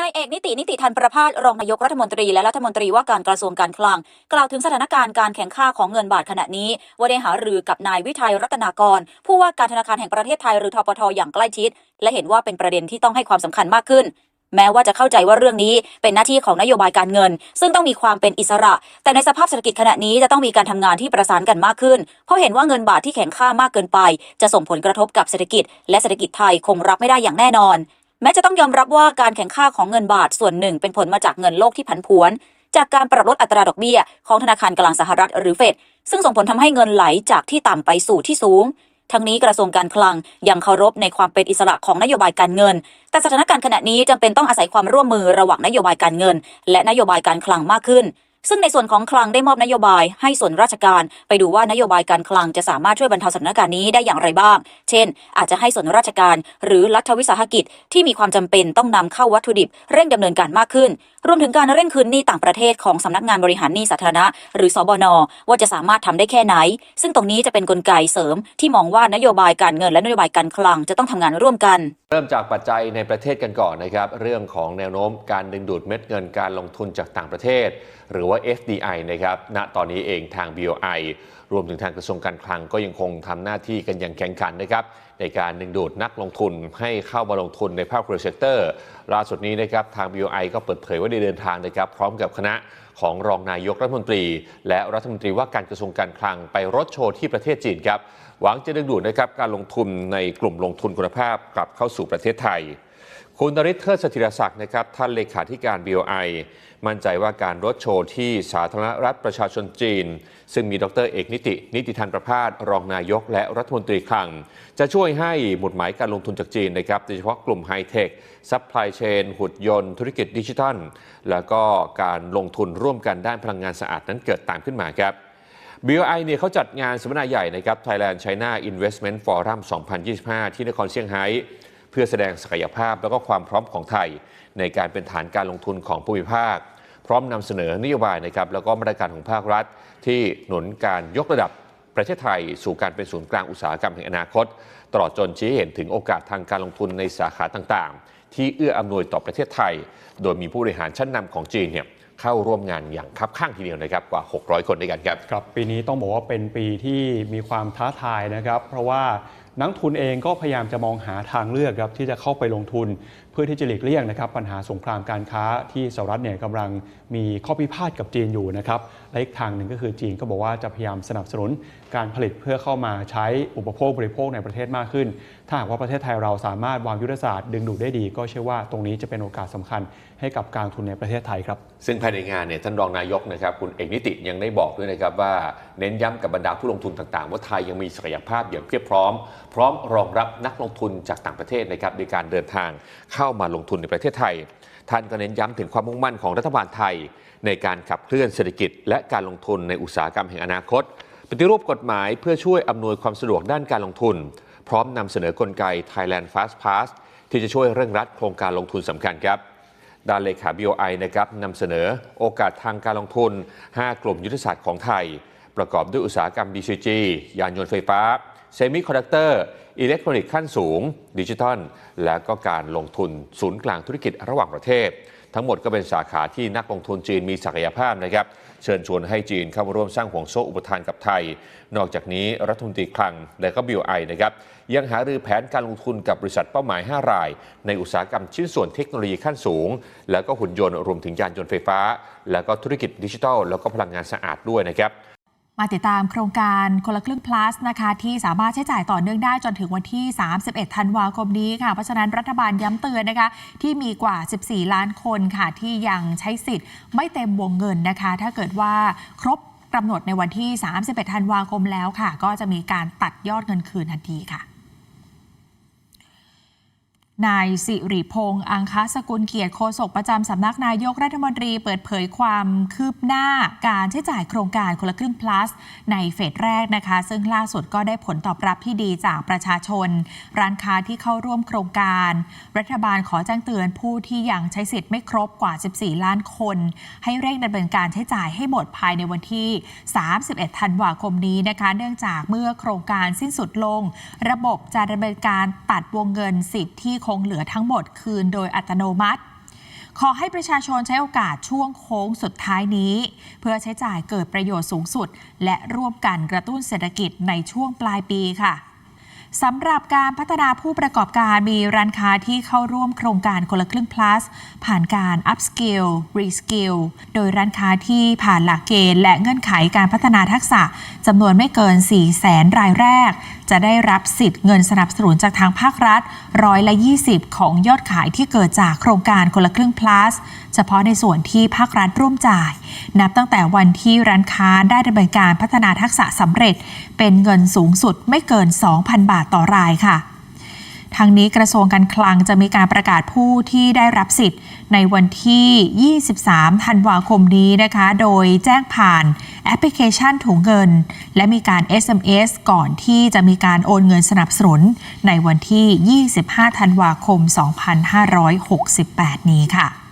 นายเอกนิตินิติธันประพาสรองนายกรัฐมนตรีและรัฐมนตรีว่าการกระทรวงการคลัง กล่าวถึงสถานการณ์การแข่งข้าของเงินบาทขณะนี้ ว่าได้หารือกับนายวิทัยรัตนากร ผู้ว่าการธนาคารแห่งประเทศไทยหรือทปทอย่างใกล้ชิด และเห็นว่าเป็นประเด็นที่ต้องให้ความสำคัญมากขึ้น แม้ว่าจะเข้าใจว่าเรื่องนี้เป็นหน้าที่ของนโยบายการเงิน ซึ่งต้องมีความเป็นอิสระ แต่ในสภาพเศรษฐกิจขณะนี้จะต้องมีการทำงานที่ประสานกันมากขึ้น เพราะเห็นว่าเงินบาทที่แข็งค่ามากเกินไป จะส่งผลกระทบกับเศรษฐกิจ และเศรษฐกิจไทยคงรับไม่ได้อย่างแน่นอน แม้จะต้องยอมรับว่าการแข่งข้าของเงินบาทส่วนหนึ่งเป็นผลมาจากเงินโลกที่ผันผวน จากการปรับลดอัตราดอกเบี้ย ของธนาคารกลางสหรัฐหรือเฟดซึ่งส่งผลทำให้เงินไหลจากที่ต่ำไปสู่ที่สูง ทั้งนี้กระทรวงการคลังยังเคารพในความเป็นอิสระของนโยบายการเงิน แต่สถานการณ์ขณะนี้จำเป็นต้องอาศัยความร่วมมือระหว่างนโยบายการเงิน และนโยบายการคลังมากขึ้น ซึ่งในส่วนของคลังได้มอบนโยบายให้ส่วนราชการ ไปดูว่านโยบายการคลังจะสามารถช่วยบรรเทาสถานการณ์นี้ได้อย่างไรบ้าง เช่น อาจจะให้ส่วนราชการ หรือรัฐวิสาหกิจที่มีความจำเป็นต้องนำเข้าวัตถุดิบ เร่งดำเนินการมากขึ้น รวมถึงการเร่งคืนหนี้ต่างประเทศของสำนักงานบริหารหนี้สาธารณะ หรือสบน ว่าจะสามารถทำได้แค่ไหน ซึ่งตรงนี้จะเป็นนกลไกเสริมที่มองว่านโยบายการเงินและนโยบายการคลังจะต้องทำงานร่วมกัน เริ่มจากปัจจัยในประเทศกันก่อนนะครับ เรื่องของแนวโน้มการดึงดูดเม็ดเงินการลงทุนจากต่างประเทศ หรือว่า FDI นะครับณตอนนี้เองทาง BOI รวมถึงทางกระทรวงการคลังก็ยังคงทำหน้าที่กันอย่างแข่งขันนะครับในการดึงดูดนักลงทุนให้เข้ามาลงทุนในภาคบริษัทเตอร์ล่าสุดนี้นะครับทาง BOI ก็เปิดเผยว่าได้เดินทางนะครับพร้อมกับคณะของรองนายกรัฐมนตรี และรัฐมนตรีว่าการกระทรวงการคลังไปรถโชว์ที่ประเทศจีนครับหวังจะดึงดูดนะครับการลงทุนในกลุ่มลงทุนคุณภาพกลับเข้าสู่ประเทศไทย คุณนริศเทิดสถิรศักดิ์นะครับท่านเลขาธิการ BOI มั่นใจว่าการรถโชว์ที่สาธารณรัฐประชาชนจีน ซึ่งมีดรเอกนิติ นิติธันประพาสรองนายกและรัฐมนตรีคลัง จะช่วยให้หมุดหมายการลงทุนจากจีนนะครับโดยเฉพาะกลุ่มไฮเทคซัพพลายเชนหุ่นยนต์ ธุรกิจดิจิทัล แล้วก็การลงทุนร่วมกันด้านพลังงานสะอาดนั้นเกิดตามขึ้นมาครับ BOI เนี่ยเขาจัดงานสัมมนาใหญ่นะครับ Thailand China Investment Forum 2025 ที่นครเซี่ยงไฮ้ พื่อแสดงศักยภาพแล้วก็ความพร้อมของไทย ในการเป็นฐานการลงทุนของภูมิภาค พร้อมนำเสนอนโยบายนะครับแล้วก็มาตรการของภาครัฐ ที่หนุนการยกระดับประเทศไทย สู่การเป็นศูนย์กลางอุตสาหกรรมแห่งอนาคต ตลอดจนชี้เห็นถึงโอกาสทางการลงทุนในสาขาต่างๆ ที่เอื้ออำนวยต่อประเทศไทย โดยมีผู้บริหารชั้นนำของจีนเนี่ยเข้าร่วมงานอย่างคับข้างทีเดียวนะครับกว่า 600 คนด้วยกันครับครับปีนี้ต้องบอกว่าเป็นปีที่มีความท้าทายนะครับ เพราะว่า นักทุนเองก็พยายามจะมองหาทางเลือกครับที่จะเข้าไปลงทุน เพื่อที่จะหลีกเลี่ยงนะครับปัญหาสงครามการค้าที่สหรัฐเนี่ยกำลังมีข้อพิพาทกับจีนอยู่นะครับและอีกทางหนึ่งก็คือจีนก็บอกว่าจะพยายามสนับสนุนการผลิตเพื่อเข้ามาใช้อุปโภคบริโภคในประเทศมากขึ้น ถ้าหากว่าประเทศไทยเราสามารถวางยุทธศาสตร์ดึงดูดได้ดี ก็เชื่อว่าตรงนี้จะเป็นโอกาสสำคัญให้กับการลงทุนในประเทศไทยครับซึ่งภายในงานเนี่ยท่านรองนายกนะครับคุณเอกนิติยังได้บอกด้วยนะครับว่าเน้นย้ำกับบรรดาผู้ลงทุนต่างๆ ว่าไทยยังมีศักยภาพอย่างเพียบพร้อมพร้อมรองรับนักลงทุนจากต่างประเทศนะครับในการเดินทางเข้ามาลงทุนในประเทศไทย ท่านก็เน้นย้ำถึงความมุ่งมั่นของรัฐบาลไทย ในการขับเคลื่อนเศรษฐกิจ และการลงทุนในอุตสาหกรรมแห่งอนาคต ปฏิรูปกฎหมายเพื่อช่วยอำนวยความสะดวกด้านการลงทุน พร้อมนำเสนอกลไก Thailand Fast Pass ที่จะช่วยเร่งรัดโครงการลงทุนสำคัญครับด้านเลขา BOI นะครับนำเสนอโอกาสทางการลงทุน 5 กลุ่มยุทธศาสตร์ของไทย ประกอบด้วยอุตสาหกรรม BCG ยานยนต์ไฟฟ้า เซมิคอนดักเตอร์อิเล็กทรอนิกส์ขั้นสูง ดิจิทัล และก็การลงทุนศูนย์กลางธุรกิจระหว่างประเทศ ทั้งหมดก็เป็นสาขาที่นักลงทุนจีนมีศักยภาพนะครับเชิญชวนให้จีนเข้ามาร่วมสร้างห่วงโซ่อุปทานกับไทย นอกจากนี้รัฐมนตรีคลังและก็ BOI นะครับยังหารือแผนการลงทุนกับบริษัทเป้าหมาย 5 ราย ในอุตสาหกรรมชิ้นส่วนเทคโนโลยีขั้นสูง แล้วก็หุ่นยนต์รวมถึงยานยนต์ไฟฟ้า แล้วก็ธุรกิจดิจิทัล แล้วก็พลังงานสะอาดด้วยนะครับ มาติดตามโครงการคนละครึ่ง plus นะคะที่สามารถใช้จ่ายต่อเนื่องได้จนถึงวันที่ 31 ธันวาคมนี้ค่ะ เพราะฉะนั้นรัฐบาลย้ำเตือนนะคะที่มีกว่า 14 ล้านคนค่ะที่ยังใช้สิทธิ์ ไม่เต็มวงเงินนะคะ ถ้าเกิดว่าครบกำหนดในวันที่ 31 ธันวาคมแล้วค่ะ ก็จะมีการตัดยอดเงินคืนทันทีค่ะ นายสิริพงษ์อังคสกุลเกียรติโฆษกประจำสำนักนายกรัฐมนตรีเปิดเผยความคืบหน้าการใช้จ่ายโครงการคนละครึ่ง plus ในเฟสแรกนะคะ ซึ่งล่าสุดก็ได้ผลตอบรับที่ดีจากประชาชน ร้านค้าที่เข้าร่วมโครงการ รัฐบาลขอแจ้งเตือนผู้ที่ยังใช้สิทธิ์ไม่ครบกว่า 14 ล้านคน ให้เร่งดำเนินการใช้จ่ายให้หมดภายในวันที่ 31 ธันวาคมนี้นะคะ เนื่องจากเมื่อโครงการสิ้นสุดลง ระบบจะดำเนินการตัดวงเงินสิทธิ์ที่คงเหลือทั้งหมดคืนโดยอัตโนมัติ ขอให้ประชาชนใช้โอกาสช่วงโค้งสุดท้ายนี้ เพื่อใช้จ่ายเกิดประโยชน์สูงสุด และร่วมกันกระตุ้นเศรษฐกิจในช่วงปลายปีค่ะ สำหรับการพัฒนาผู้ประกอบการมีร้านค้าที่เข้าร่วมโครงการคนละครึ่ง plus ผ่านการ upskill reskill โดยร้านค้าที่ผ่านหลักเกณฑ์และเงื่อนไขการพัฒนาทักษะจำนวนไม่เกิน 4 0 0แสนรายแรก จะได้รับสิทธิ์เงินสนับสนุนจากทางภาครัฐร้อยละ 20 ของยอดขายที่เกิดจากโครงการคนละครึ่ง plus เฉพาะในส่วนที่ภาครัฐร่วมจ่าย นับตั้งแต่วันที่ร้านค้าได้ดำเนินการพัฒนาทักษะสำเร็จ เป็นเงินสูงสุดไม่เกิน 2,000 บาทาทต่อรายค่ะ ทางนี้กระทรวงการคลังจะมีการประกาศผู้ที่ได้รับสิทธิ์ ในวันที่ 23 ธันวาคมนี้นะคะ โดยแจ้งผ่านแอปพลิเคชันถุงเงิน และมีการ SMS ก่อนที่จะมีการโอนเงินสนับสนุน ในวันที่ 25 ธันวาคม 2568 นี้ค่ะ